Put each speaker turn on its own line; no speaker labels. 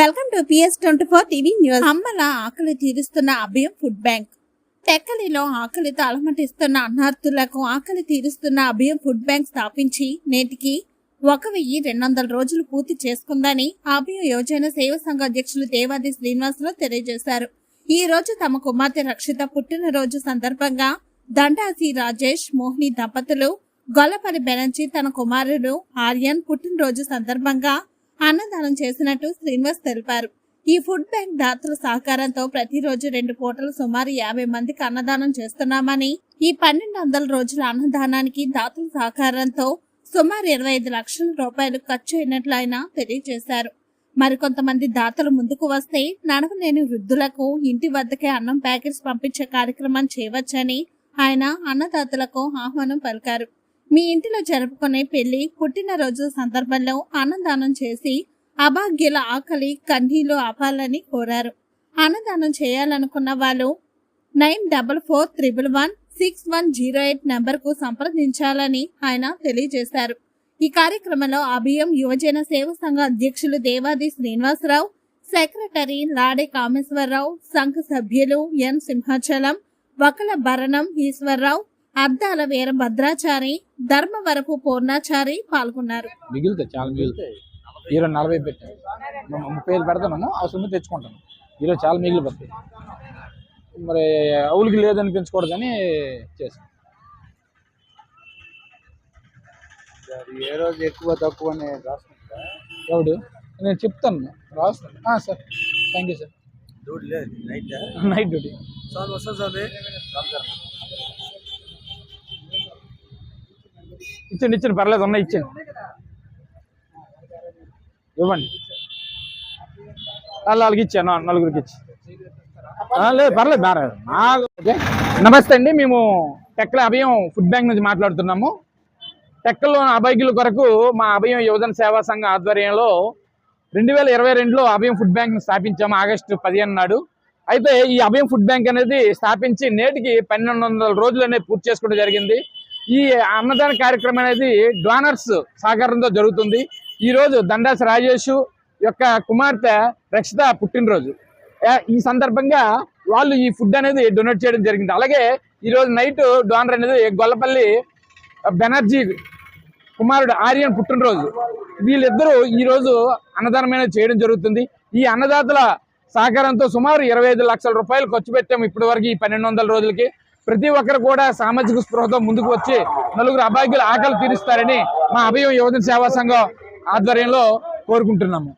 Welcome to PS twenty four TV news అమ్మల ఆకలి తీరుస్తున్న అభయం food bank. టెక్కలిలో ఆకలితో అలమటిస్తున్న అన్నార్థులకు ఆకలి తీరుస్తున్న అభయం ఫుడ్ బ్యాంక్ స్థాపించి నేటికి ఒక వెయ్యి రెండు వందల రోజులు పూర్తి చేసుకుందని అభయం యోజన సేవ సంఘ అధ్యక్షులు దేవాది శ్రీనివాసరావు తెలియజేశారు. ఈ రోజు తమ కుమార్తె రక్షిత పుట్టినరోజు సందర్భంగా దండాసి రాజేష్ మోహిని దంపతులు గొల్లపల్లి బెనర్జీ తన కుమారుడు ఆర్యన్ పుట్టినరోజు సందర్భంగా అన్నదానం చేసినట్టు శ్రీనివాస్ తెలిపారు. ఈ ఫుడ్ బ్యాంక్ దాతల సహకారంతో ప్రతిరోజు రెండు పూటలు సుమారు యాభై మందికి అన్నదానం చేస్తున్నామని ఈ పన్నెండు వందల రోజుల అన్నదానానికి దాతల సహకారంతో సుమారు ఇరవై ఐదు లక్షల రూపాయలు ఖర్చు అయినట్లు ఆయన తెలియజేశారు. మరికొంతమంది దాతలు ముందుకు వస్తే నడవలేని వృద్ధులకు ఇంటి వద్దకే అన్నం ప్యాకెట్స్ పంపించే కార్యక్రమం చేయవచ్చని ఆయన అన్నదాతలకు ఆహ్వానం పలికారు. మీ ఇంటిలో జరుపుకునే పెళ్ళి పుట్టినరోజు సందర్భంలో అన్నదానం చేసి అభాగ్యుల ఆకలి కన్నీళ్ళు ఆపాలని కోరారు. అన్నదానం చేయాలనుకున్న వాళ్ళు nine double four triple one six one zero eight నెంబర్కు సంప్రదించాలని ఆయన తెలియజేశారు. ఈ కార్యక్రమంలో అభియం యువజన సేవ సంఘ అధ్యక్షులు దేవాది శ్రీనివాసరావు సెక్రటరీ లాడే కామేశ్వరరావు సంఘ సభ్యులు ఎన్ సింహాచలం వకల భరణం ఈశ్వరరావు అద్దాల వీర భద్రాచారి ధర్మవరపు పూర్ణాచారి పాల్గొన్నారు.
మిగులుతాయి చాలా మిగులుతాయి. ఈరోజు నలభై పెట్టాను మేము ముప్పై ఐదు పెడతాను అవసరం ఉంటే తెచ్చుకుంటాను ఈరోజు చాలా మిగిలిపోతాయి. మరి అవులకి లేదనిపించకూడదని
అది ఏ రోజు ఎక్కువ తక్కువ అని రాసుకుంటా?
ఎవడు? నేను చెప్తాను. రాస్తాను. Sir. Thank you sir
duty లేదు. నైట్?
Night duty.
సార్ వస్తా సార్.
ఇచ్చిండి ఇచ్చిండి పర్లేదు ఉన్నాయి ఇచ్చిండి. ఇవ్వండి. వాళ్ళకి ఇచ్చాను నలుగురికి ఇచ్చి. లేదు పర్లేదు బాగా ఓకే. నమస్తే అండి మేము టెక్కల అభయం ఫుడ్ బ్యాంక్ నుంచి మాట్లాడుతున్నాము. టెక్కల్లో అభయకుల కొరకు మా అభయం యువజన సేవా సంఘం ఆధ్వర్యంలో రెండు వేల ఇరవై రెండులో అభయం ఫుడ్ బ్యాంక్ను స్థాపించాము ఆగస్టు పదిహేను నాడు. అయితే ఈ అభయం ఫుడ్ బ్యాంక్ అనేది స్థాపించి నేటికి పన్నెండు వందల రోజులు అనేది పూర్తి చేసుకోవడం జరిగింది. ఈ అన్నదాన కార్యక్రమం అనేది డోనర్స్ సహకారంతో జరుగుతుంది. ఈ రోజు రాజేష్ యొక్క కుమార్తె రక్షిత పుట్టినరోజు. ఈ సందర్భంగా వాళ్ళు ఈ ఫుడ్ అనేది డొనేట్ చేయడం జరిగింది. అలాగే ఈ రోజు నైట్ డోనర్ అనేది గొల్లపల్లి బెనర్జీ కుమారుడు ఆర్యన్ పుట్టినరోజు. వీళ్ళిద్దరూ ఈ రోజు చేయడం జరుగుతుంది. ఈ అన్నదాతల సహకారంతో సుమారు ఇరవై ఐదు లక్షల రూపాయలు ఖర్చు పెట్టాము ఇప్పటి వరకు ఈ పన్నెండు వందల రోజులకి. ప్రతి ఒక్కరు కూడా సామాజిక స్పృహతో ముందుకు వచ్చి నలుగురు అభాగ్యుల ఆకలి తీరుస్తారని మా అభయం యువజన సేవా సంఘం ఆధ్వర్యంలో కోరుకుంటున్నాము.